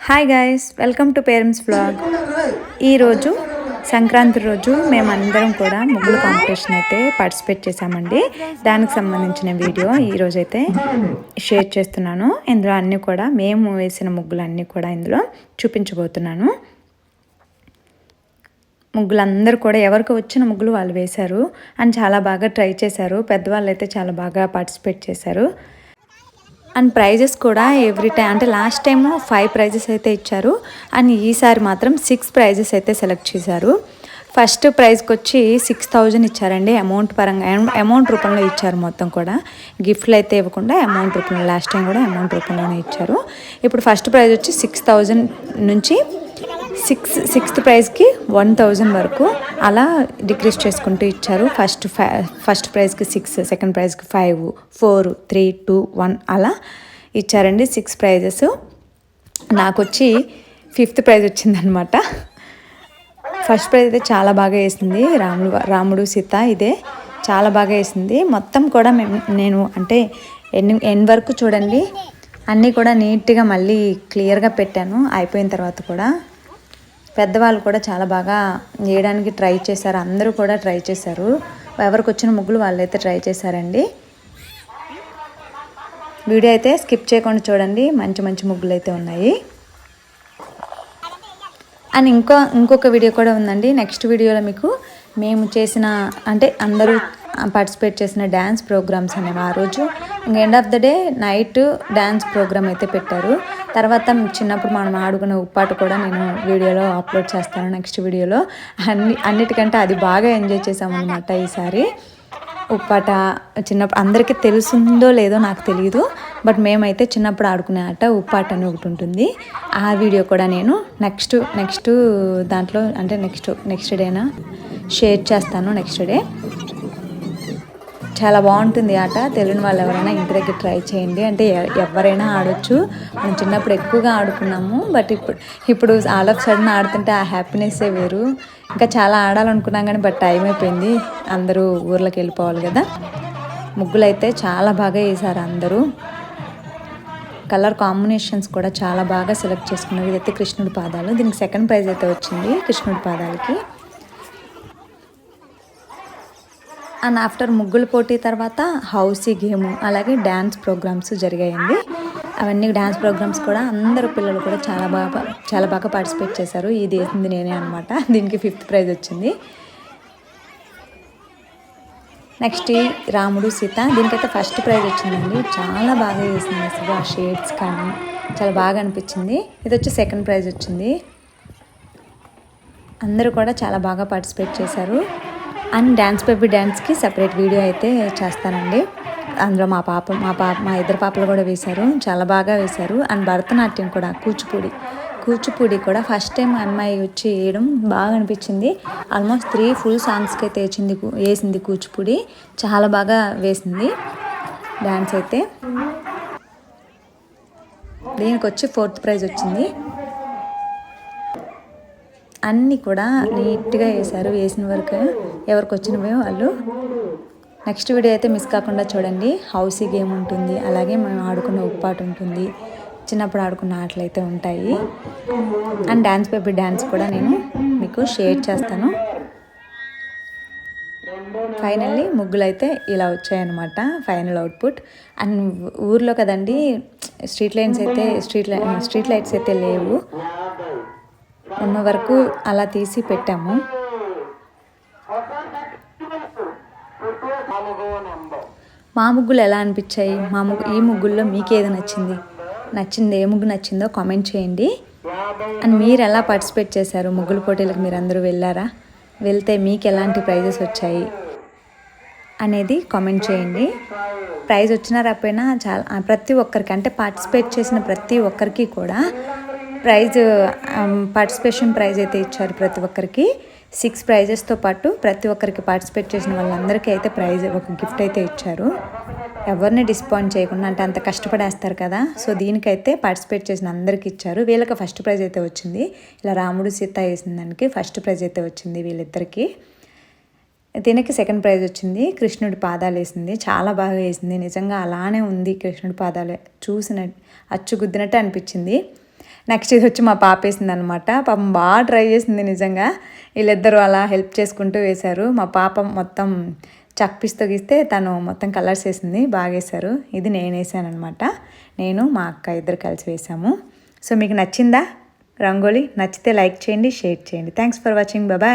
Hi guys welcome to parents blog ఈరోజు సంక్రాంతి రోజు మేమందరం కూడా ముగ్గుల కాంపిటీషన్ అయితే పార్టిసిపేట్ చేశామండి. దానికి సంబంధించిన వీడియో ఈరోజు అయితే షేర్ చేస్తున్నాను. ఇందులో అన్నీ కూడా మేము వేసిన ముగ్గులు అన్నీ కూడా ఇందులో చూపించబోతున్నాను. ముగ్గులు అందరూ కూడా ఎవరికి వచ్చిన ముగ్గులు వాళ్ళు వేశారు. అని చాలా బాగా ట్రై చేశారు. పెద్దవాళ్ళు అయితే చాలా బాగా పార్టిసిపేట్ చేశారు. అండ్ ప్రైజెస్ కూడా ఎవ్రీ టైం అంటే లాస్ట్ టైం ఫైవ్ ప్రైజెస్ అయితే ఇచ్చారు. అండ్ ఈసారి మాత్రం సిక్స్ ప్రైజెస్ అయితే సెలెక్ట్ చేశారు. ఫస్ట్ ప్రైజ్కి వచ్చి సిక్స్ థౌజండ్ ఇచ్చారండి. అమౌంట్ పరంగా అమౌంట్ రూపంలో ఇచ్చారు మొత్తం కూడా. గిఫ్ట్లు అయితే ఇవ్వకుండా అమౌంట్ రూపంలో లాస్ట్ టైం కూడా అమౌంట్ రూపంలోనే ఇచ్చారు. ఇప్పుడు ఫస్ట్ ప్రైజ్ వచ్చి సిక్స్ థౌజండ్ నుంచి సిక్స్ సిక్స్త్ ప్రైజ్కి వన్ థౌజండ్ వరకు. అలా డిక్రీస్ చేసుకుంటూ ఇచ్చారు. ఫస్ట్ ఫస్ట్ ప్రైజ్కి six second ప్రైజ్కి five four three two one అలా ఇచ్చారండి సిక్స్ ప్రైజెస్. నాకు వచ్చి ఫిఫ్త్ ప్రైజ్ వచ్చిందనమాట. ఫస్ట్ ప్రైజ్ అయితే చాలా బాగా వేసింది. రాముడు రాముడు సీత ఇదే చాలా బాగా వేసింది. మొత్తం కూడా మేము నేను అంటే ఎన్ని ఎన్ వరకు చూడండి అన్నీ కూడా నీట్గా మళ్ళీ క్లియర్గా పెట్టాను. అయిపోయిన తర్వాత కూడా పెద్దవాళ్ళు కూడా చాలా బాగా వేయడానికి ట్రై చేశారు. అందరూ కూడా ట్రై చేశారు. ఎవరికి వచ్చిన ముగ్గులు వాళ్ళైతే ట్రై చేశారండి. వీడియో అయితే స్కిప్ చేయకుండా చూడండి. మంచి మంచి ముగ్గులు అయితే ఉన్నాయి. అండ్ ఇంకో ఇంకొక వీడియో కూడా ఉందండి. నెక్స్ట్ వీడియోలో మీకు మేము చేసిన అంటే అందరూ పార్టిసిపేట్ చేసిన డ్యాన్స్ ప్రోగ్రామ్స్ అనేవి ఆ రోజు. ఇంకా end of the day night dance programme అయితే పెట్టారు. తర్వాత చిన్నప్పుడు మనం ఆడుకునే ఉప్పాట కూడా నేను వీడియోలో అప్లోడ్ చేస్తాను నెక్స్ట్ వీడియోలో. అన్ని అన్నిటికంటే అది బాగా ఎంజాయ్ చేసామన్నమాట ఈసారి. ఉప్పాట చిన్నప్పుడు అందరికీ తెలుసుందో లేదో నాకు తెలియదు బట్ మేమైతే చిన్నప్పుడు ఆడుకునే ఆట ఉప్పాట అని ఒకటి ఉంటుంది. ఆ వీడియో కూడా నేను నెక్స్ట్ నెక్స్ట్ దాంట్లో అంటే నెక్స్ట్ నెక్స్ట్ డేనా షేర్ చేస్తాను నెక్స్ట్ డే చాలా బాగుంటుంది ఆట. తెలియని వాళ్ళు ఎవరైనా ఇంటి దగ్గర ట్రై చేయండి. అంటే ఎవరైనా ఆడొచ్చు. మనం చిన్నప్పుడు ఎక్కువగా ఆడుకున్నాము. బట్ ఇప్పుడు ఇప్పుడు ఆల్ ఆఫ్ సడన్ ఆడుతుంటే ఆ హ్యాపీనెస్సే వేరు. ఇంకా చాలా ఆడాలనుకున్నాం కానీ బట్ టైం అయిపోయింది. అందరూ ఊర్లోకి వెళ్ళిపోవాలి కదా. ముగ్గులు అయితే చాలా బాగా వేశారు అందరూ. కలర్ కాంబినేషన్స్ కూడా చాలా బాగా సెలెక్ట్ చేసుకున్నారు. ఇదైతే కృష్ణుడి పాదాలు. దీనికి సెకండ్ ప్రైజ్ అయితే వచ్చింది కృష్ణుడి పాదాలకి. అండ్ ఆఫ్టర్ ముగ్గుల పోటీ తర్వాత హౌసీ గేమ్ అలాగే డ్యాన్స్ ప్రోగ్రామ్స్ జరిగాయండి. అవన్నీ డ్యాన్స్ ప్రోగ్రామ్స్ కూడా అందరు పిల్లలు కూడా చాలా బాగా చాలా బాగా పార్టిసిపేట్ చేశారు. ఇది వేసింది నేనే అనమాట దీనికి ఫిఫ్త్ ప్రైజ్ వచ్చింది. నెక్స్ట్ రాముడు సీత దీనికైతే ఫస్ట్ ప్రైజ్ వచ్చిందండి. చాలా బాగా వేసింది అసలు ఆ షేడ్స్ కానీ చాలా బాగా అనిపించింది. ఇది వచ్చి సెకండ్ ప్రైజ్ వచ్చింది. అందరూ కూడా చాలా బాగా పార్టిసిపేట్ చేశారు. అండ్ డ్యాన్స్ బేబీ డ్యాన్స్కి సపరేట్ వీడియో అయితే చేస్తానండి. అందులో మా పాప మా పాప మా ఇద్దరు పాపలు కూడా వేశారు. చాలా బాగా వేశారు. అండ్ భరతనాట్యం కూడా కూచిపూడి. కూచిపూడి కూడా ఫస్ట్ టైం అమ్మాయి వచ్చి వేయడం బాగా అనిపించింది. ఆల్మోస్ట్ త్రీ ఫుల్ సాంగ్స్కి అయితే వేసింది వేసింది కూచిపూడి. చాలా బాగా వేసింది డ్యాన్స్ అయితే. దీనికి వచ్చి ఫోర్త్ ప్రైజ్ వచ్చింది. అన్నీ కూడా నీట్గా వేశారు వేసిన వరకు ఎవరికి వచ్చినవే వాళ్ళు. నెక్స్ట్ వీడియో అయితే మిస్ కాకుండా చూడండి. హౌసీ గేమ్ ఉంటుంది అలాగే మేము ఆడుకున్న ఉప్పాటు ఉంటుంది. చిన్నప్పుడు ఆడుకున్న ఆటలు అయితే ఉంటాయి. అండ్ డ్యాన్స్ పేపర్ డ్యాన్స్ కూడా నేను మీకు షేర్ చేస్తాను. ఫైనల్లీ ముగ్గులు అయితే ఇలా వచ్చాయన్నమాట ఫైనల్ అవుట్పుట్. అండ్ ఊర్లో కదండి స్ట్రీట్ లైన్స్ అయితే స్ట్రీట్ లై స్ట్రీట్ లైట్స్ అయితే లేవు. ఉన్న వరకు అలా తీసి పెట్టాము. మా ముగ్గులు ఎలా అనిపించాయి? మా ముగ్గు ఈ ముగ్గుల్లో మీకు ఏది నచ్చింది? నచ్చింది ఏ ముగ్గు నచ్చిందో కామెంట్ చేయండి. అండ్ మీరు ఎలా పార్టిసిపేట్ చేశారు? ముగ్గుల పోటీలకు మీరు అందరూ వెళ్ళారా? వెళ్తే మీకు ఎలాంటి ప్రైజెస్ వచ్చాయి? అనేది కామెంట్ చేయండి. ప్రైజ్ వచ్చినా రాకపోయినా చాలా ప్రతి ఒక్కరికి అంటే పార్టిసిపేట్ చేసిన ప్రతి ఒక్కరికి కూడా ప్రైజ్ um, పార్టిసిపేషన్ ప్రైజ్ అయితే ఇచ్చారు ప్రతి ఒక్కరికి. సిక్స్ ప్రైజెస్తో పాటు ప్రతి ఒక్కరికి పార్టిసిపేట్ చేసిన వాళ్ళందరికీ అయితే ప్రైజ్ ఒక గిఫ్ట్ అయితే ఇచ్చారు. ఎవరిని డిస్పాయింట్ చేయకుండా అంటే అంత కష్టపడేస్తారు కదా సో దీనికైతే పార్టిసిపేట్ చేసిన అందరికీ ఇచ్చారు. వీళ్ళకి ఫస్ట్ ప్రైజ్ అయితే వచ్చింది. ఇలా రాముడు సీత వేసిన దానికి ఫస్ట్ ప్రైజ్ అయితే వచ్చింది వీళ్ళిద్దరికి. దీనికి సెకండ్ ప్రైజ్ వచ్చింది. కృష్ణుడి పాదాలు వేసింది. చాలా బాగా వేసింది. నిజంగా అలానే ఉంది కృష్ణుడి పాదాలు. చూసిన అచ్చుగుద్దినట్టు అనిపించింది. నెక్స్ట్ ఇది వచ్చి మా పాప వేసింది అనమాట పాపం బాగా ట్రై చేసింది నిజంగా. వీళ్ళిద్దరూ అలా హెల్ప్ చేసుకుంటూ వేశారు. మా పాప మొత్తం చక్ పీస్తో గీస్తే తను మొత్తం కలర్స్ వేసింది బాగా వేశారు. ఇది నేను వేసాను అనమాట నేను మా అక్క ఇద్దరు కలిసి వేసాము. సో మీకు నచ్చిందా? రంగోలీ నచ్చితే లైక్ చేయండి షేర్ చేయండి. Thanks for watching bye